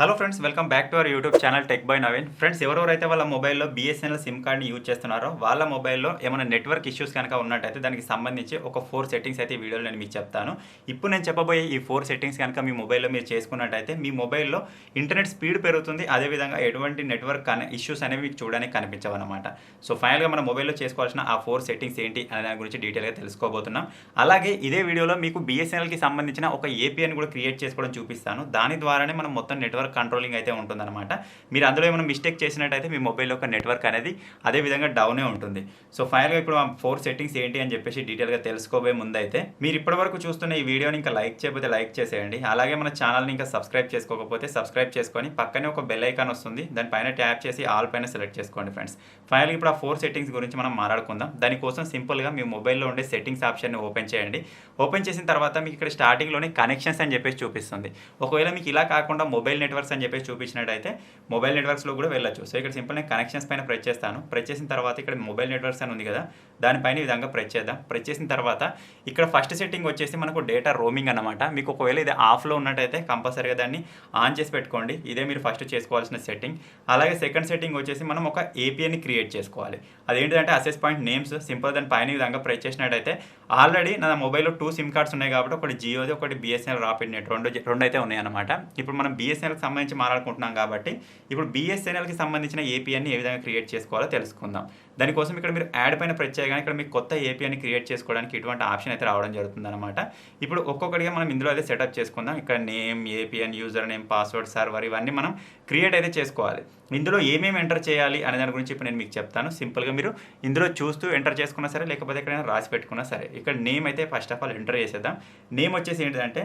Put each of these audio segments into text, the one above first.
Hello friends welcome back to our YouTube channel tech by Naveen friends ఎవరెవరైతే వాళ్ళ మొబైల్లో BSNL SIM కార్డ్ని use చేస్తున్నారో వాళ్ళ మొబైల్లో ఏమైనా నెట్వర్క్ ఇష్యూస్ కనుక ఉన్నట్టయితే దానికి సంబంధించి ఒక ఫోర్ సెట్టింగ్స్ అయితే ఈ వీడియోలో నేను మీకు చెప్తాను. ఇప్పుడు నేను చెప్పబోయే ఈ ఫోర్ సెట్టింగ్స్ కనుక మీ మొబైల్లో మీరు చేసుకున్నట్టయితే మీ మొబైల్లో ఇంటర్నెట్ స్పీడ్ పెరుగుతుంది. అదేవిధంగా ఎటువంటి నెట్వర్క్ అనే ఇష్యూస్ అనేవి మీకు చూడడానికి కనిపించవు అనమాట సో ఫైనల్గా మన మొబైల్లో చేసుకోవాల్సిన ఆ ఫోర్ సెట్టింగ్స్ ఏంటి అనే దాని గురించి డీటెయిల్గా తెలుసుకోబోతున్నాం. అలాగే ఇదే వీడియోలో మీకు బిఎస్ఎన్ఎల్కి సంబంధించిన ఒక ఏపీఎన్ కూడా క్రియేట్ చేసుకోవడం చూపిస్తాను. దాని ద్వారానే మనం మొత్తం నెట్వర్క్ కంట్రోలింగ్ అయితే ఉంటుందన్నమాట. మీరు అందులో ఏమైనా మిస్టేక్ చేసినట్టయితే మీ మొబైల్ యొక్క నెట్వర్క్ అనేది అదే విధంగా డౌనే ఉంటుంది. సో ఫైనల్గా ఇప్పుడు ఫోర్ సెట్టింగ్స్ ఏంటి అని చెప్పేసి డీటెయిల్గా తెలుసుకోబోయే ముందైతే మీరు ఇప్పటివరకు చూస్తున్న ఈ వీడియోని ఇంకా లైక్ చేయకపోతే లైక్ చేసేయండి. అలాగే మన ఛానల్ని ఇంకా సబ్స్క్రైబ్ చేసుకోకపోతే సబ్స్క్రైబ్ చేసుకొని పక్కనే ఒక బెల్ ఐకాన్ వస్తుంది. దానిపైన ట్యాప్ చేసి ఆల్ పైన సెలెక్ట్ చేసుకోండి ఫ్రెండ్స్ ఫైనల్గా ఇప్పుడు ఆ ఫోర్ సెట్టింగ్స్ గురించి మనం మాట్లాడుకుందాం. దానికోసం సింపుల్గా మీ మొబైల్లో ఉండే సెట్టింగ్స్ ఆప్షన్ని ఓపెన్ చేయండి. ఓపెన్ చేసిన తర్వాత మీకు ఇక్కడ స్టార్టింగ్లోనే కనెక్షన్స్ అని చెప్పేసి చూపిస్తుంది. ఒకవేళ మీకు ఇలా కాకుండా మొబైల్ నెట్వర్క్ నెట్వర్క్స్ అని చెప్పేసి చూపించినట్టయితే మొబైల్ నెట్వర్క్స్లో కూడా వెళ్ళొచ్చు. సో ఇక్కడ సింపుల్ నేను కనెక్షన్స్ పైన ప్రెస్ చేస్తాను. ప్రెస్ చేసిన తర్వాత ఇక్కడ మొబైల్ నెట్వర్క్స్ అని ఉంది కదా దానిపైన ఈ విధంగా ప్రెస్ చేద్దాం. ప్రెస్ చేసిన తర్వాత ఇక్కడ ఫస్ట్ సెట్టింగ్ వచ్చేసి మనకు డేటా రోమింగ్ అన్నమాట. మీకు ఒకవేళ ఇది ఆఫ్లో ఉన్నట్టయితే కంపల్సరీగా దాన్ని ఆన్ చేసి పెట్టుకోండి. ఇదే మీరు ఫస్ట్ చేసుకోవాల్సిన సెట్టింగ్. అలాగే సెకండ్ సెట్టింగ్ వచ్చేసి మనం ఒక ఏపీఎన్ని క్రియేట్ చేసుకోవాలి. అదేంటిదంటే అసెస్ పాయింట్ నేమ్స్ సింపుల్ దాని పైన ఈ విధంగా ప్రెస్ చేసినట్టయితే ఆల్రెడీ నా మొబైల్లో టూ సిమ్ కార్డ్స్ ఉన్నాయి కాబట్టి ఒకటి జియోది ఒకటి బిఎస్ఎన్ఎల్ రాపిడ్ నెట్. రెండు రెండు అయితే ఉన్నాయన్నమాట. ఇప్పుడు మనం బిఎస్ఎన్ఎల్కి సంబంధించి మాట్లాడుకుంటున్నాం కాబట్టి ఇప్పుడు బిఎస్ఎన్ఎల్కి సంబంధించిన ఏపీఎన్ని ఏ విధంగా క్రియేట్ చేసుకోవాలో తెలుసుకుందాం. దానికోసం ఇక్కడ మీరు యాడ్ పైన ప్రెస్ చేయగానే ఇక్కడ మీకు కొత్త ఏపీఐని క్రియేట్ చేసుకోవడానికి ఇటువంటి ఆప్షన్ అయితే రావడం జరుగుతుంది అనమాట ఇప్పుడు ఒక్కొక్కటిగా మనం ఇందులో అయితే సెటప్ చేసుకుందాం. ఇక్కడ name APN user name password server ఇవన్నీ మనం క్రియేట్ అయితే చేసుకోవాలి. ఇందులో ఏమేమి ఎంటర్ చేయాలి అనే దాని గురించి ఇప్పుడు నేను మీకు చెప్తాను. సింపుల్గా మీరు ఇందులో చూస్తూ ఎంటర్ చేసుకున్నా సరే లేకపోతే ఎక్కడైనా రాసి పెట్టుకున్నా సరే ఇక్కడ నేమ్ అయితే ఫస్ట్ ఆఫ్ ఆల్ ఎంటర్ చేసేద్దాం. నేమ్ వచ్చేసి ఏంటంటే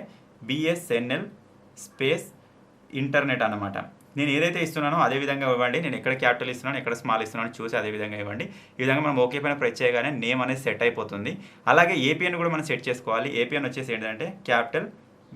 బిఎస్ఎన్ఎల్ స్పేస్ ఇంటర్నెట్ అనమాట నేను ఏదైతే ఇస్తున్నానో అదే విధంగా ఇవ్వండి. నేను ఎక్కడ క్యాపిటల్ ఇస్తున్నాను ఎక్కడ స్మాల్ ఇస్తున్నాను చూసి అదే విధంగా ఇవ్వండి. ఈ విధంగా మనం ఓకే పైన ప్రెస్ చేయగానే నేమ్ అనేది సెట్ అయిపోతుంది. అలాగే ఏపీఎన్ కూడా మనం సెట్ చేసుకోవాలి. ఏపీఎన్ వచ్చేసి ఏంటంటే క్యాపిటల్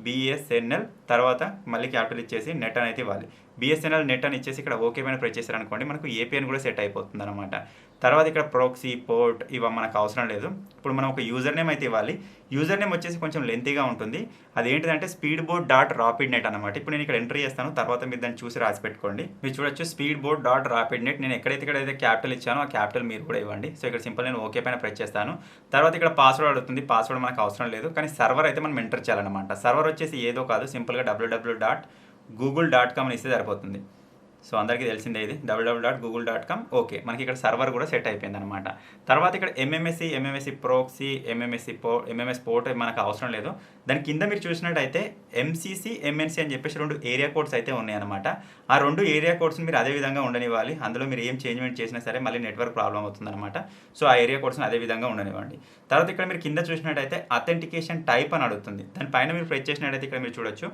బిఎస్ఎన్ఎల్ తర్వాత మళ్ళీ క్యాపిటల్ ఇచ్చేసి నెట్ అనేది ఇవ్వాలి. బిఎస్ఎన్ఎల్ నెట్ అని ఇచ్చేసి ఇక్కడ ఓకే పైన ప్రెస్ చేశారు అనుకోండి మనకు ఏపీఎన్ కూడా సెట్ అయిపోతుంది అనమాట తర్వాత ఇక్కడ ప్రోక్సీ పోర్ట్ ఇవ మనకు అవసరం లేదు. ఇప్పుడు మనం ఒక యూజర్ నేమ్ అయితే ఇవ్వాలి. యూజర్ నేమ్ వచ్చేసి కొంచెం లెంతీగా ఉంటుంది. అదేంటిదంటే speed board dot rapid net అనమాట ఇప్పుడు నేను ఇక్కడ ఎంట్రీ చేస్తాను. తర్వాత మీరు దాన్ని చూసి రాసి పెట్టుకోండి. మీరు చూడొచ్చు speed board dot rapid net నేను ఎక్కడైతే ఇక్కడ అయితే క్యాపిటల్ ఇచ్చానో ఆ క్యాపిటల్ మీరు కూడా ఇవ్వండి. సో ఇక్కడ సింపుల్ నేను ఓకే పైన ప్రెస్ చేస్తాను. తర్వాత ఇక్కడ పాస్వర్డ్ అడుగుతుంది. పాస్వర్డ్ మనకు అవసరం లేదు. కానీ సర్వర్ అయితే మనం ఎంటర్ చేయాలన్నమాట. సర్వర్ వచ్చేసి ఏదో కాదు. సింపుల్ సింపుల్గా W W dot Google dot com అని ఇస్తే సరిపోతుంది. సో అందరికీ తెలిసిందే ఇది. W W dot Google dot com okay మనకి ఇక్కడ సర్వర్ కూడా సెట్ అయిపోయింది అనమాట తర్వాత ఇక్కడ ఎంఎంఎస్సి ఎంఎంఎస్సి ప్రోక్సీ ఎంఎంఎస్సి పో ఎంఎంఎస్ పోర్ట్ మనకు అవసరం లేదు. దాని కింద మీరు చూసినట్టయితే ఎంసీసీ ఎంఎన్సీ అని చెప్పేసి రెండు ఏరియా కోడ్స్ అయితే ఉన్నాయన్నమాట. ఆ రెండు ఏరియా కోడ్స్ని మీరు అదే విధంగా ఉండనివ్వాలి. అందులో మీరు ఏం చేంజ్మెంట్ చేసినా సరే మళ్ళీ నెట్వర్క్ ప్రాబ్లం అవుతుందన్నమాట. సో ఆ ఏరియా కోడ్స్ని అదే విధంగా ఉండనివ్వండి. తర్వాత ఇక్కడ మీరు కింద చూసినట్టయితే అథెంటికేషన్ టైప్ అని అడుగుతుంది. దానిపైన మీరు ప్రెస్ చేసినట్టయితే ఇక్కడ మీరు చూడొచ్చు.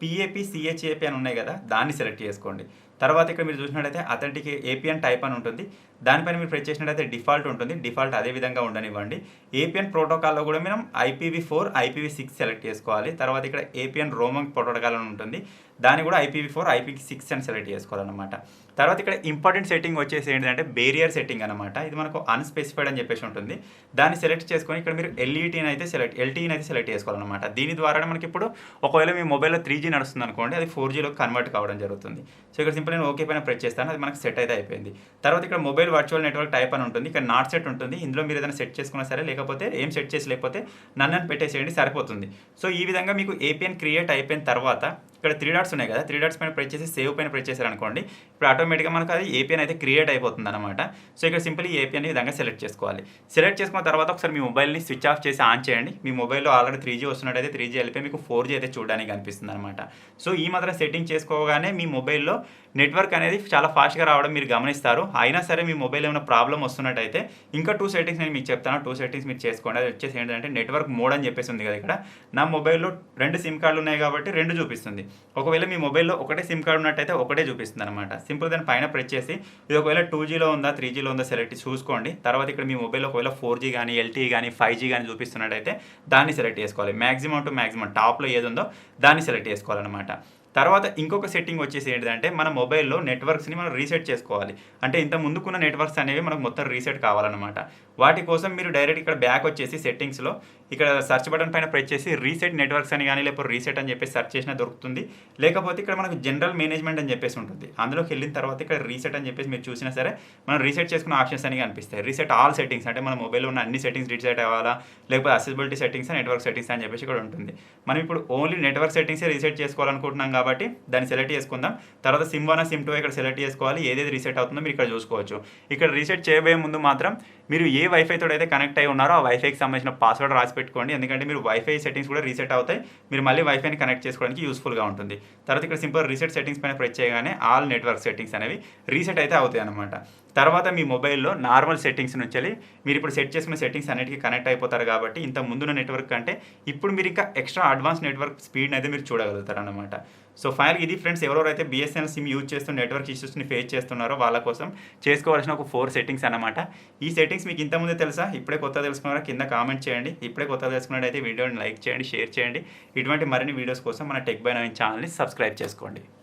పిఏపి సిహెచ్ఏపి అని ఉన్నాయి కదా దాన్ని సెలెక్ట్ చేసుకోండి. తర్వాత ఇక్కడ మీరు చూసినట్టయితే అథెంటిక్ ఏపీఎన్ టైప్ అని ఉంటుంది. దానిపైన మీరు ప్రెస్ చేసినట్టయితే డిఫాల్ట్ ఉంటుంది. డిఫాల్ట్ అదే విధంగా ఉండనివ్వండి. ఏపీఎన్ ప్రోటోకాల్లో కూడా మనం IPV four IPV six select చేసుకోవాలి. తర్వాత ఇక్కడ ఏపీఎన్ రోమంగ్ ప్రోటోకాల్ అని ఉంటుంది. దాన్ని కూడా ఐపీవీ ఫోర్ ఐపీవీ సిక్స్ అని సెలెక్ట్ చేసుకోవాలన్నమాట. తర్వాత ఇక్కడ ఇంపార్టెంట్ సెట్టింగ్ వచ్చేసి ఏంటంటే బేరియర్ సెట్టింగ్ అనమాట ఇది మనకు అన్స్పెసిఫైడ్ అని చెప్పేసి ఉంటుంది. దాన్ని సెలెక్ట్ చేసుకొని ఇక్కడ మీరు ఎల్ఈటీని అయితే సెలెక్ట్ ఎల్టీని అయితే సెలెక్ట్ చేసుకోవాలన్నమాట. దీని ద్వారా మనకి ఇప్పుడు ఒకవేళ మీ మొబైల్లో త్రీ జీ నడుస్తుంది అనుకోండి అది ఫోర్ జీలో కన్వర్ట్ కావడం జరుగుతుంది. సో ఇక్కడ సింపుల్ నేను ఓకే పైన ప్రెస్ చేస్తాను. అది మనకు సెట్ అయితే అయిపోయింది. తర్వాత ఇక్కడ మొబైల్ వర్చువల్ నెట్వర్క్ టైప్ అని ఉంటుంది. ఇక్కడ నాట్ సెట్ ఉంటుంది. ఇందులో మీరు ఏదైనా సెట్ చేసుకున్నా సరే లేకపోతే ఏం సెట్ చేసి లేకపోతే నన్ను పెట్టేసేయండి సరిపోతుంది. సో ఈ విధంగా మీకు ఏపీఎన్ క్రియేట్ అయిపోయిన తర్వాత ఇక్కడ త్రీ డాట్స్ ఉన్నాయి కదా త్రీ డాట్స్ పైన ప్రెస్ చేసి సేవ్ పైన ప్రెస్ చేశారు అనుకోండి ఇప్పుడు ఆటోమేటిక్గా మనకు అది ఏపీఎన్ అయితే క్రియేట్ అయిపోతుంది అనమాట సో ఇక్కడ సింపుల్ ఏపీఎన్ ఈ విధంగా సెలెక్ట్ చేసుకోవాలి. సెలెక్ట్ చేసుకున్న తర్వాత ఒకసారి మీ మొబైల్ని స్విచ్ ఆఫ్ చేసి ఆన్ చేయండి. మీ మొబైల్లో ఆల్రెడీ త్రీ జీ వస్తున్నట్టయితే త్రీ జీ వెళ్ళిపోయి మీకు ఫోర్ జీ అయితే చూడడానికి అనిపిస్తుంది అనమాట సో ఈ మాత్రం సెట్టింగ్ చేసుకోగానే మీ మొబైల్లో నెట్వర్క్ అనేది చాలా ఫాస్ట్గా రావడం మీరు గమనిస్తారు. అయినా సరే మీ మొబైల్ ఏమైనా ప్రాబ్లం వస్తున్నట్టయితే ఇంకా టూ సెట్టింగ్స్ నేను మీకు చెప్తాను. టూ సెట్టింగ్స్ మీరు చేసుకోండి. అది వచ్చేసి ఏంటంటే నెట్వర్క్ మోడ్ అని చెప్పేసి ఉంది కదా ఇక్కడ. నా మొబైల్లో రెండు సిమ్ కార్డులు ఉన్నాయి కాబట్టి రెండు చూపిస్తుంది. ఒకవేళ మీ మొబైల్లో ఒకటే సిమ్ కార్డ్ ఉన్నట్టయితే ఒకటే చూపిస్తుంది అనమాట సింపుల్ దాని పైన ప్రెస్ చేసి ఇది ఒకవేళ టూ జీలో ఉందా త్రీ జీలో ఉందా సెలెక్ట్ చూసుకోండి. తర్వాత ఇక్కడ మీ మొబైల్లో ఒకవేళ ఫోర్ జీ కానీ ఎల్టీ కానీ ఫైవ్ జీ కానీ చూపిస్తున్నట్టయితే దాన్ని సెలెక్ట్ చేసుకోవాలి. మ్యాక్సిమం టు మ్యాక్సిమం టాప్లో ఏది ఉందో దాన్ని సెలెక్ట్ చేసుకోవాలన్నమాట. తర్వాత ఇంకొక సెట్టింగ్ వచ్చేసి ఏంటంటే మన మొబైల్లో నెట్వర్క్స్ని మనం రీసెట్ చేసుకోవాలి. అంటే ఇంత ముందుకున్న నెట్వర్క్స్ అనేవి మనకు మొత్తం రీసెట్ కావాలన్నమాట. వాటి కోసం మీరు డైరెక్ట్ ఇక్కడ బ్యాక్ వచ్చేసి సెట్టింగ్స్లో ఇక్కడ సెర్చ్ బటన్ పైన ప్రెస్ చేసి రీసెట్ నెట్వర్క్స్ అని కానీ లేకపోతే రీసెట్ అని చెప్పేసి సెర్చ్ చేసినా దొరుకుతుంది. లేకపోతే ఇక్కడ మనకు జనరల్ మేనేజ్మెంట్ అని చెప్పేసి ఉంటుంది. అందులోకి వెళ్ళిన తర్వాత ఇక్కడ రీసెట్ అని చెప్పేసి మీరు చూసినా సరే మనం రీసెట్ చేసుకున్న ఆప్షన్స్ అని కనిపిస్తాయి. రీసెట్ ఆల్ సెట్టింగ్స్ అంటే మన మొబైల్లో ఉన్న అన్ని సెట్టింగ్స్ రీసెట్ అవ్వాలా? లేకపోతే అసెసిబిలిటీ సెట్టింగ్స్ నెట్వర్క్ సెట్టింగ్స్ అని చెప్పేసి ఇక్కడ ఉంటుంది. మనం ఇప్పుడు ఓన్లీ నెట్వర్క్ సెట్టింగ్స్ రీసెట్ చేసుకోవాలనుకుంటున్నాం కాబట్టి దాన్ని సెలెక్ట్ చేసుకుందాం. తర్వాత సిమ్ వన్ సిమ్ టూ ఇక్కడ సెలెక్ట్ చేసుకోవాలి. ఏదేది రీసెట్ అవుతుందో మీరు ఇక్కడ చూసుకోవచ్చు. ఇక్కడ రీసెట్ చేయబోయే ముందు మాత్రం మీరు ఏ వైఫైతో అయితే కనెక్ట్ అయి ఉన్నారో ఆ వైఫైకి సంబంధించిన పాస్వర్డ్ రాసి పెట్టుకోండి. ఎందుకంటే మీరు వైఫై సెట్టింగ్స్ కూడా రీసెట్ అవుతాయి. మీరు మళ్ళీ వైఫైని కనెక్ట్ చేసుకోవడానికి యూస్ఫుల్గా ఉంటుంది. తర్వాత ఇక్కడ సింపుల్ రీసెట్ సెట్టింగ్స్ పైన ప్రెస్ చేయగానే ఆల్ నెట్వర్క్ సెట్టింగ్స్ అనేవి రీసెట్ అయితే అవుతాయి అనమాట తర్వాత మీ మొబైల్లో నార్మల్ సెట్టింగ్స్ నుంచి వెళ్ళి మీరు ఇప్పుడు సెట్ చేసుకున్న సెట్టింగ్స్ అన్నిటికీ కనెక్ట్ అయిపోతారు కాబట్టి ఇంత ముందున్న నెట్వర్క్ కంటే ఇప్పుడు మీరు ఇంకా ఎక్స్ట్రా అడ్వాన్స్ నెట్వర్క్ స్పీడ్ అయితే మీరు చూడగలుగుతారు అనమాట సో ఫైనల్ ఇది ఫ్రెండ్స్ ఎవరెవరైతే బిఎస్ఎన్ఎల్ సిమ్ యూజ్ చేస్తూ నెట్వర్క్ ఇష్యూస్ని ఫేస్ చేస్తున్నారో వాళ్ళ కోసం చేసుకోవాల్సిన ఒక ఫోర్ సెట్టింగ్స్ అనమాట ఈ సెట్టింగ్స్ మీకు ఇంతకుముందే తెలుసా? ఇప్పుడే కొత్త తెలుసుకున్నారా? కింద కామెంట్ చేయండి. ఇప్పుడే కొత్త తెలుసుకున్నట్టయితే వీడియోని లైక్ చేయండి షేర్ చేయండి. ఇటువంటి మరిన్ని వీడియోస్ కోసం మన టెక్ బై నైన్ ఛానల్ని సబ్స్క్రైబ్ చేసుకోండి.